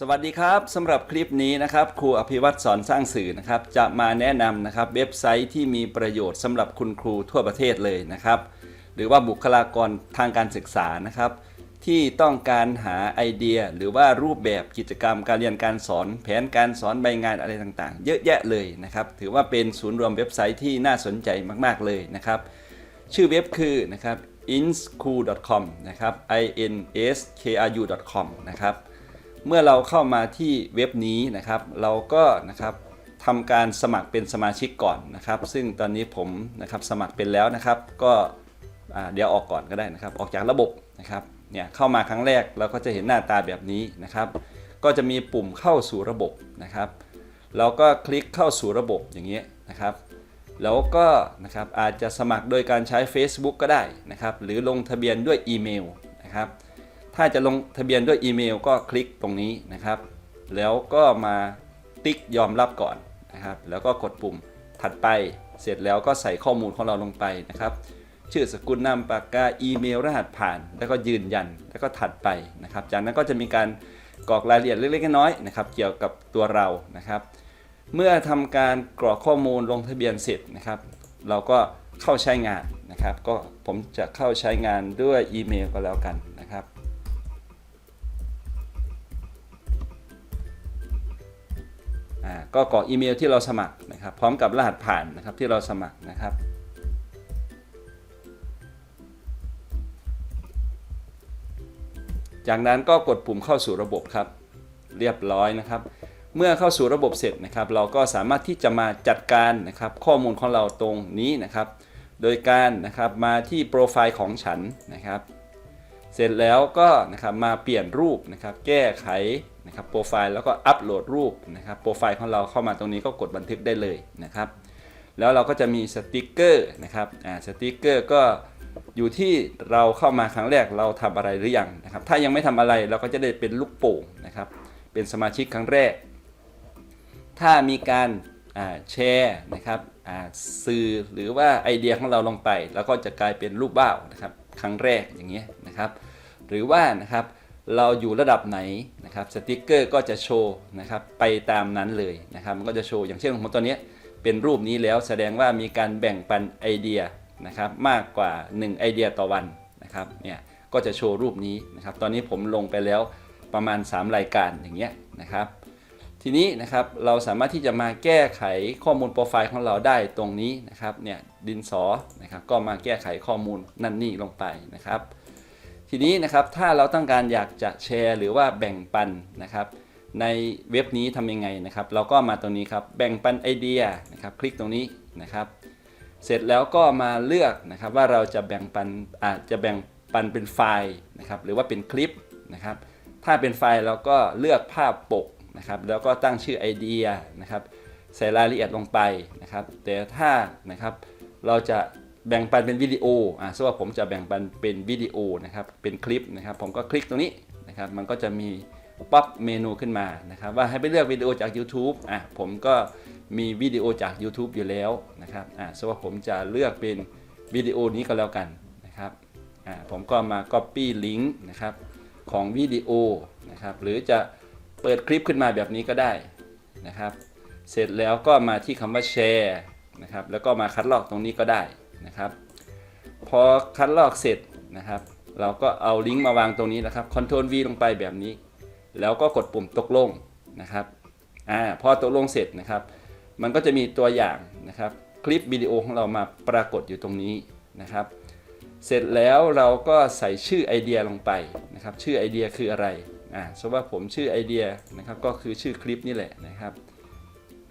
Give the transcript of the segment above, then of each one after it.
สวัสดีครับสำหรับคลิปนี้นะครับครูอภิวัตรสอนสร้างสื่อนะครับ จะมาแนะนำนะครับเว็บไซต์ที่มีประโยชน์สำหรับคุณครูทั่วประเทศเลยนะครับ หรือว่าบุคลากรทางการศึกษานะครับ ที่ต้องการหาไอเดีย หรือว่ารูปแบบกิจกรรมการเรียนการสอน แผนการสอนใบงานอะไรต่างๆ เยอะแยะเลยนะครับ ถือว่าเป็นศูนย์รวมเว็บไซต์ที่น่าสนใจมากๆเลยนะครับ ชื่อเว็บคือนะครับ inschool.com นะครับ i n s k r u.com นะครับ เมื่อเราเข้ามาที่เว็บนี้นะครับ เราก็นะครับทำการสมัครเป็นสมาชิกก่อนนะครับ ซึ่งตอนนี้ผมนะครับสมัครเป็นแล้วนะครับ ก็เดี๋ยวออกก่อนก็ได้นะครับ ออกจากระบบนะครับเนี่ยเข้ามาครั้งแรกเราก็จะเห็นหน้าตาแบบนี้นะครับ ก็จะมีปุ่มเข้าสู่ระบบนะครับ เราก็คลิกเข้าสู่ระบบอย่างเงี้ยนะครับ แล้วก็นะครับอาจจะสมัครโดยการใช้ Facebook ก็ได้นะครับ หรือลงทะเบียนด้วยอีเมลนะครับ ถ้าจะลงทะเบียนด้วยอีเมลก็คลิกตรงนี้นะครับ แล้วก็มาติ๊กยอมรับก่อนนะครับ แล้วก็กดปุ่มถัดไปเสร็จแล้วก็ใส่ข้อมูลของเราลงไปนะครับ ชื่อสกุลนามปากกาอีเมลรหัสผ่าน แล้วก็ยืนยันแล้วก็ถัดไปนะครับ จากนั้นก็จะมีการกรอกรายละเอียดเล็กๆน้อยๆนะครับ เกี่ยวกับตัวเรานะครับ เมื่อทำการกรอกข้อมูลลงทะเบียนเสร็จนะครับ เราก็เข้าใช้งานนะครับ ก็ผมจะเข้าใช้งานด้วยอีเมลก็แล้วกันนะครับ ก็กรอกอีเมลที่เราสมัครนะครับ พร้อมกับรหัสผ่านนะครับที่เราสมัครนะครับ จากนั้นก็กดปุ่มเข้าสู่ระบบครับ เรียบร้อยนะครับ เมื่อเข้าสู่ระบบเสร็จนะครับ เราก็สามารถที่จะมาจัดการนะครับ ข้อมูลของเราตรงนี้นะครับ โดยการนะครับมาที่โปรไฟล์ของฉันนะครับ เสร็จแล้วก็นะครับมาเปลี่ยนรูปนะครับ แก้ไข นะครับโปรไฟล์แล้วก็อัปโหลดรูปนะครับโปรไฟล์ของเราเข้ามาตรงนี้ก็กดบันทึกได้เลยนะครับแล้วเราก็จะมีสติกเกอร์นะครับอ่าสติกเกอร์ก็อยู่ที่เราเข้ามาครั้งแรกเราทำอะไรหรือยังนะครับถ้ายังไม่ทำอะไรเราก็จะได้เป็นลูกโป่งนะครับเป็นสมาชิกครั้งแรก ถ้ามีการแชร์นะครับอ่าสื่อหรือว่าไอเดียของเราลงไป แล้วก็จะกลายเป็นรูปบ้าวนะครับครั้งแรกอย่างเงี้ยนะครับ หรือว่านะครับ เราอยู่ระดับไหนนะครับสติกเกอร์ก็จะโชว์นะครับไปตามนั้นเลยนะครับมันก็จะโชว์อย่างเช่นของผมตัวนี้เป็นรูปนี้แล้วแสดงว่ามีการแบ่งปันไอเดียนะครับมากกว่า 1 ไอเดียต่อวันนะครับเนี่ยก็จะโชว์รูปนี้นะครับตอนนี้ผมลงไปแล้วประมาณ 3 รายการอย่างเงี้ยนะครับทีนี้นะครับเราสามารถที่จะมาแก้ไขข้อมูลโปรไฟล์ของเราได้ตรงนี้นะครับเนี่ยดินสอนะครับก็มาแก้ไขข้อมูลนั่นนี่ลงไปนะครับ ทีนี้นะครับถ้าเราต้องการอยากจะแชร์ หรือว่าแบ่งปันนะครับในเว็บนี้ทำยังไงนะครับ เราก็มาตรงนี้ครับแบ่งปันไอเดียนะครับ คลิกตรงนี้นะครับ เสร็จแล้วก็มาเลือกนะครับว่าเราจะแบ่งปันอาจจะแบ่งปันเป็นไฟล์นะครับ หรือว่าเป็นคลิปนะครับ ถ้าเป็นไฟล์เราก็เลือกภาพปกนะครับ แล้วก็ตั้งชื่อไอเดียนะครับ ใส่รายละเอียดลงไปนะครับ แต่ถ้านะครับเราจะ แบ่งปันเป็นวิดีโออ่าสมมติว่าผมจะแบ่งปันเป็นวิดีโอนะครับเป็นคลิปนะครับ ผมก็คลิกตรงนี้นะครับมันก็จะมีป๊อปเมนูขึ้นมานะครับว่าให้ไปเลือกวิดีโอจาก YouTube อะผมก็มีวิดีโอจาก YouTube อยู่แล้วนะครับอ่าสมมติว่าผมจะเลือกเป็นวิดีโอนี้ก็แล้วกันนะครับอ่าผมก็มา Copy ลิงก์นะครับของวิดีโอนะครับหรือจะเปิดคลิปขึ้นมาแบบนี้ก็ได้นะครับ เสร็จแล้วก็มาที่คำว่าแชร์นะครับแล้วก็มาคัดลอกตรงนี้ก็ได้ นะครับ พอคัดลอกเสร็จนะครับ เราก็เอาลิงก์มาวางตรงนี้นะครับ Ctrl V ลงไปแบบนี้ แล้วก็กดปุ่มตกลงนะครับอ่าพอตกลงเสร็จนะครับ มันก็จะมีตัวอย่างนะครับ คลิปวิดีโอของเรามาปรากฏอยู่ตรงนี้นะครับ เสร็จแล้วเราก็ใส่ชื่อไอเดียลงไปนะครับ ชื่อไอเดียคืออะไรอ่าสมมติว่าผมชื่อไอเดียนะครับก็คือชื่อคลิปนี่แหละนะครับ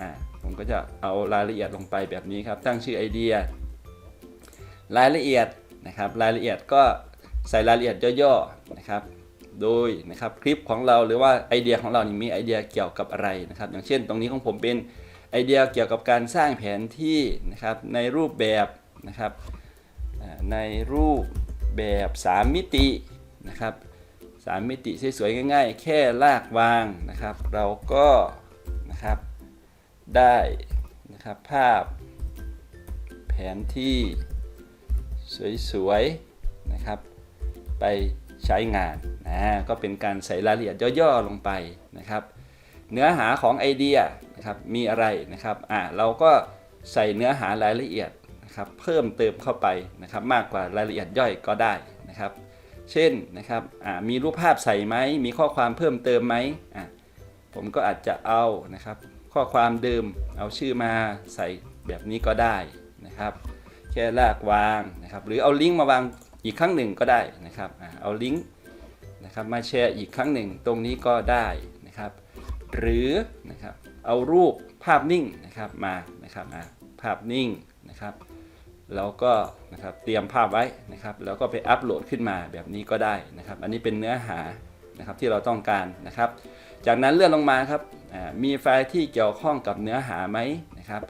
อ่าผมก็จะเอารายละเอียดลงไปแบบนี้ครับ ตั้งชื่อไอเดีย รายละเอียดนะครับรายละเอียดก็ใส่รายละเอียดย่อๆนะครับ โดยนะครับคลิปของเราหรือว่าไอเดียของเรานี่มีไอเดียเกี่ยวกับอะไรนะครับ อย่างเช่น ตรงนี้ของผมเป็นไอเดียเกี่ยวกับการสร้างแผนที่นะครับในรูปแบบนะครับในรูปแบบ 3 มิตินะครับสามมิติสวยๆง่าย ๆ แค่ลากวางนะครับ เราก็นะครับได้นะครับภาพแผนที่ สวยๆนะครับ ไปใช้งานนะก็เป็นการใส่รายละเอียดย่อๆลงไปนะนะครับ เนื้อหาของไอเดียนะครับมีอะไรนะครับอ่าเราก็ใส่เนื้อหารายละเอียดนะครับเพิ่มเติมเข้าไปนะครับมากกว่ารายละเอียดย่อยก็ได้นะครับ เช่นนะครับอ่ามีรูปภาพใส่ไหมมีข้อความเพิ่มเติมไหมอ่าผมก็อาจจะเอานะครับ ข้อความเดิมเอาชื่อมาใส่แบบนี้ก็ได้นะครับ แค่ลากวางนะครับ หรือเอาลิงก์มาวางอีกครั้งหนึ่งก็ได้นะครับ เอาลิงก์นะครับมาแชร์อีกครั้งหนึ่งตรงนี้ก็ได้นะครับ หรือนะครับเอารูปภาพนิ่งนะครับมานะครับอ่าภาพนิ่งนะครับแล้วก็นะครับเตรียมภาพไว้นะครับ แล้วก็ไปอัปโหลดขึ้นมาแบบนี้ก็ได้นะครับ อันนี้เป็นเนื้อหานะครับที่เราต้องการนะครับ จากนั้นเลื่อนลงมาครับมีไฟล์ที่เกี่ยวข้องกับเนื้อหาไหมนะครับ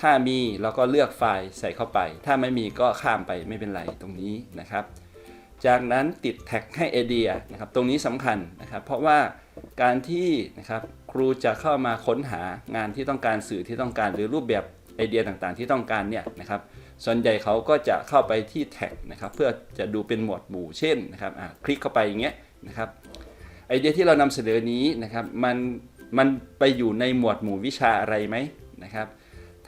ถ้ามีเราก็เลือกไฟล์ใส่เข้าไป ถ้าไม่มีก็ข้ามไปไม่เป็นไรตรงนี้นะครับ จากนั้นติดแท็กให้ไอเดียนะครับ ตรงนี้สำคัญนะครับ เพราะว่าการที่นะครับครูจะเข้ามาค้นหางานที่ต้องการสื่อที่ต้องการหรือรูปแบบไอเดียต่างๆ ที่ต้องการเนี่ยนะครับส่วนใหญ่เขาก็จะเข้าไปที่แท็กนะครับเพื่อจะดูเป็นหมวดหมู่เช่นนะครับอะคลิกเข้าไปอย่างเงี้ยนะครับไอเดียที่เรานำเสนอนี้นะครับมันมันไปอยู่ในหมวดหมู่วิชาอะไรไหมนะครับ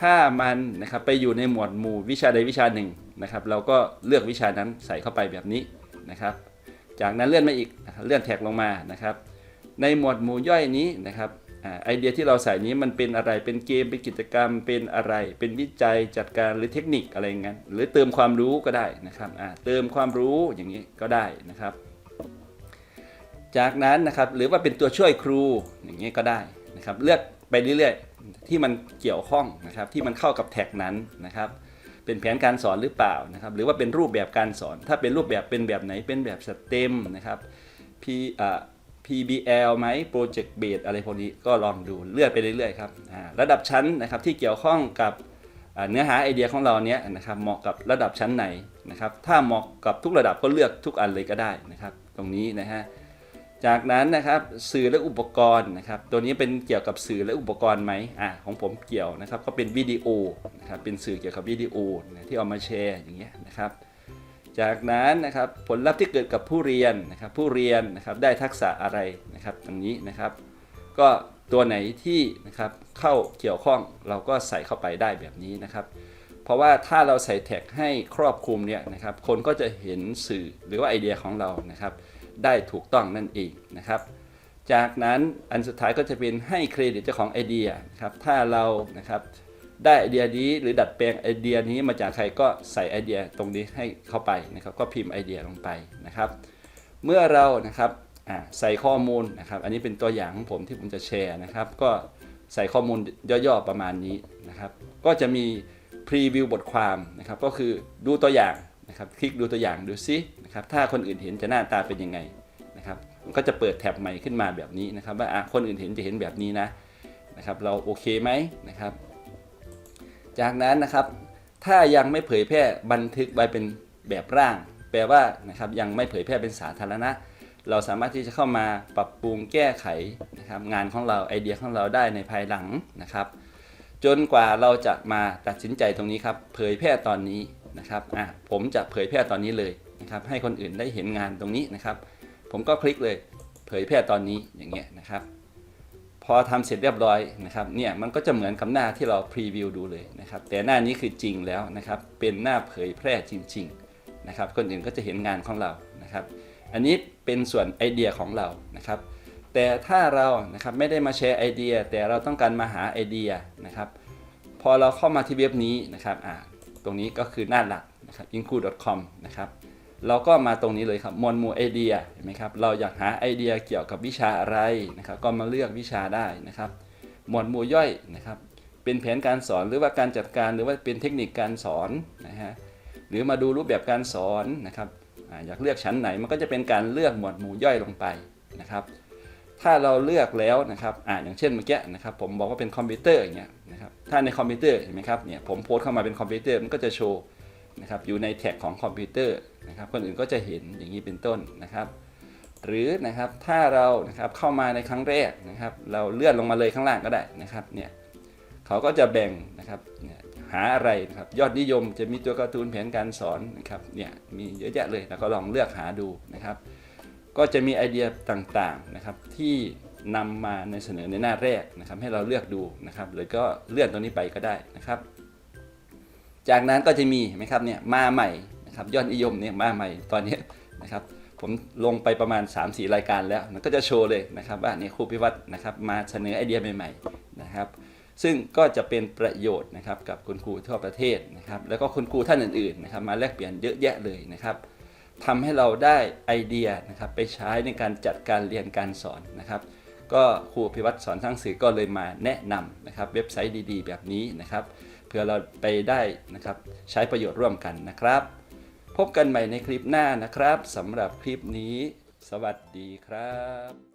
ถ้ามันนะครับไปอยู่ในหมวดหมู่วิชาใดวิชาหนึ่งนะครับ เราก็เลือกวิชานั้นใส่เข้าไปแบบนี้นะครับ จากนั้นเลื่อนมาอีกนะครับเลื่อนแท็กลงมานะครับ ในหมวดหมู่ย่อยนี้นะครับอไอเดียที่เราใส่นี้มันเป็นอะไรเป็นเกมเป็นกิจกรรม เป็นอะไร เป็นวิจัยจัดการหรือเทคนิคอะไรอย่างนั้นหรือเติมความรู้ก็ได้นะครับเติมความรู้อย่างนี้ก็ได้นะครับ จากนั้นนะครับหรือว่าเป็นตัวช่วยครูอย่างนี้ก็ได้นะครับ เลือกไปเรื่อยๆ ที่มันเกี่ยวข้องนะครับที่มันเข้ากับแท็กนั้นนะครับ เป็นแผนการสอนหรือเปล่านะครับหรือว่าเป็นรูปแบบการสอน ถ้าเป็นรูปแบบเป็นแบบไหนเป็นแบบสเต็มนะครับ P อ่า PBL ไหม Project Based อะไรพวกนี้ก็ลองดูเลื่อกไปเรื่อยๆครับระดับชั้นนะครับที่เกี่ยวข้องกับเนื้อหาไอเดียของเราเนี้ยนะครับเหมาะกับระดับชั้นไหนนะครับถ้าเหมาะกับทุกระดับก็เลือกทุกอันเลยก็ได้นะครับ ตรงนี้นะฮะ จากนั้นนะครับสื่อและอุปกรณ์นะครับตัวนี้เป็นเกี่ยวกับสื่อและอุปกรณ์ไหมอ่าของผมเกี่ยวนะครับก็เป็นวิดีโอนะครับเป็นสื่อเกี่ยวกับวิดีโอนะที่เอามาแชร์อย่างเงี้ยนะครับจากนั้นนะครับผลลัพธ์ที่เกิดกับผู้เรียนนะครับผู้เรียนนะครับได้ทักษะอะไรนะครับตรงนี้นะครับก็ตัวไหนที่นะครับเข้าเกี่ยวข้องเราก็ใส่เข้าไปได้แบบนี้นะครับ เพราะว่าถ้าเราใส่แท็กให้ครอบคลุมเนี่ยนะครับคนก็จะเห็นสื่อหรือว่าไอเดียของเรานะครับ ได้ถูกต้องนั่นเองนะครับ จากนั้นอันสุดท้ายก็จะเป็นให้เครดิตเจ้าของไอเดียครับถ้าเรานะครับได้ไอเดียนี้หรือดัดแปลงไอเดียนี้มาจากใครก็ใส่ไอเดียตรงนี้ให้เข้าไปนะครับ ก็พิมพ์ไอเดียลงไปนะครับ เมื่อเรานะครับใส่ข้อมูลนะครับ อันนี้เป็นตัวอย่างของผมที่ผมจะแชร์นะครับ ก็ใส่ข้อมูลย่อๆประมาณนี้นะครับ ก็จะมีพรีวิวบทความนะครับ ก็คือดูตัวอย่างนะครับ คลิกดูตัวอย่างดูซิ นะครับถ้าคนอื่นเห็นจะหน้าตาเป็นยังไงนะครับมันก็จะเปิดแท็บใหม่ขึ้นมาแบบนี้นะครับว่าอะคนอื่นเห็นจะเห็นแบบนี้นะนะครับเราโอเคไหมนะครับ จากนั้นนะครับถ้ายังไม่เผยแพร่บันทึกไว้เป็นแบบร่าง แปลว่านะครับยังไม่เผยแพร่เป็นสาธารณะ เราสามารถที่จะเข้ามาปรับปรุงแก้ไขนะครับงานของเราไอเดียของเราได้ในภายหลังนะครับ จนกว่าเราจะมาตัดสินใจตรงนี้ครับเผยแพร่ตอนนี้นะครับอะผมจะเผยแพร่ตอนนี้เลย นะครับให้คนอื่นได้เห็นงานตรงนี้นะครับ ผมก็คลิกเลยเผยแพร่ตอนนี้อย่างเงี้ยนะครับ พอทำเสร็จเรียบร้อยนะครับเนี่ยมันก็จะเหมือนกับหน้าที่เราพรีวิวดูเลยนะครับแต่หน้านี้คือจริงแล้วนะครับเป็นหน้าเผยแพร่จริงๆนะครับคนอื่นก็จะเห็นงานของเรานะครับ อันนี้เป็นส่วนไอเดียของเรานะครับ แต่ถ้าเรานะครับไม่ได้มาแชร์ไอเดีย แต่เราต้องการมาหาไอเดียนะครับ พอเราเข้ามาที่เว็บนี้นะครับอ่าตรงนี้ก็คือหน้าหลักนะครับ include.com นะครับ เราก็มาตรงนี้เลยครับมวลหมู่ไอเดียเห็นไหมครับเราอยากหาไอเดียเกี่ยวกับวิชาอะไรนะครับ ก็มาเลือกวิชาได้นะครับ หมวดหมู่ย่อยนะครับ เป็นแผนการสอนหรือว่าการจัดการหรือว่าเป็นเทคนิคการสอนนะฮะหรือมาดูรูปแบบการสอนนะครับออยากเลือกชั้นไหนมันก็จะเป็นการเลือกหมวดหมู่ย่อยลงไปนะครับ ถ้าเราเลือกแล้วนะครับอ่าอย่างเช่นเมื่อกี้นะครับ ผมบอกว่าเป็นคอมพิวเตอร์อย่างเงี้ยนะครับถ้าในคอมพิวเตอร์เห็นไหมครับเนี่ยผมโพสต์เข้ามาเป็นคอมพิวเตอร์มันก็จะโชว์ นะครับอยู่ในแท็กของคอมพิวเตอร์นะครับคนอื่นก็จะเห็นอย่างนี้เป็นต้นนะครับ หรือนะครับถ้าเรานะครับเข้ามาในครั้งแรกนะครับ เราเลื่อนลงมาเลยข้างล่างก็ได้นะครับเนี่ยเขาก็จะแบ่งนะครับหาอะไรนะครับยอดนิยมจะมีตัวการ์ตูนแผนการสอนนะครับเนี่ยมีเยอะแยะเลยแล้วก็ลองเลือกหาดูนะครับ ก็จะมีไอเดียต่างๆนะครับที่นำมาในเสนอในหน้าแรกนะครับ ให้เราเลือกดูนะครับหรือก็เลื่อนตรงนี้ไปก็ได้นะครับ จากนั้นก็จะมีเห็นไหมครับเนี่ยมาใหม่นะครับยอดนิยมเนี่ยมาใหม่ตอนนี้นะครับผมลงไปประมาณ 3-4 รายการแล้วมันก็จะโชว์เลยนะครับว่าเนี่ยครูพิวัตรนะครับมาเสนอไอเดียใหม่ๆนะครับซึ่งก็จะเป็นประโยชน์นะครับกับคุณครูทั่วประเทศนะครับแล้วก็คุณครูท่านอื่นๆนะครับมาแลกเปลี่ยนเยอะแยะเลยนะครับทำให้เราได้ไอเดียนะครับไปใช้ในการจัดการเรียนการสอนนะครับก็ครูพิวัตรสอนทั้งสื่อก็เลยมาแนะนำนะครับเว็บไซต์ดีๆ แบบนี้นะครับ เพื่อเราไปได้นะครับใช้ประโยชน์ร่วมกันนะครับ พบกันใหม่ในคลิปหน้านะครับสำหรับคลิปนี้ สวัสดีครับ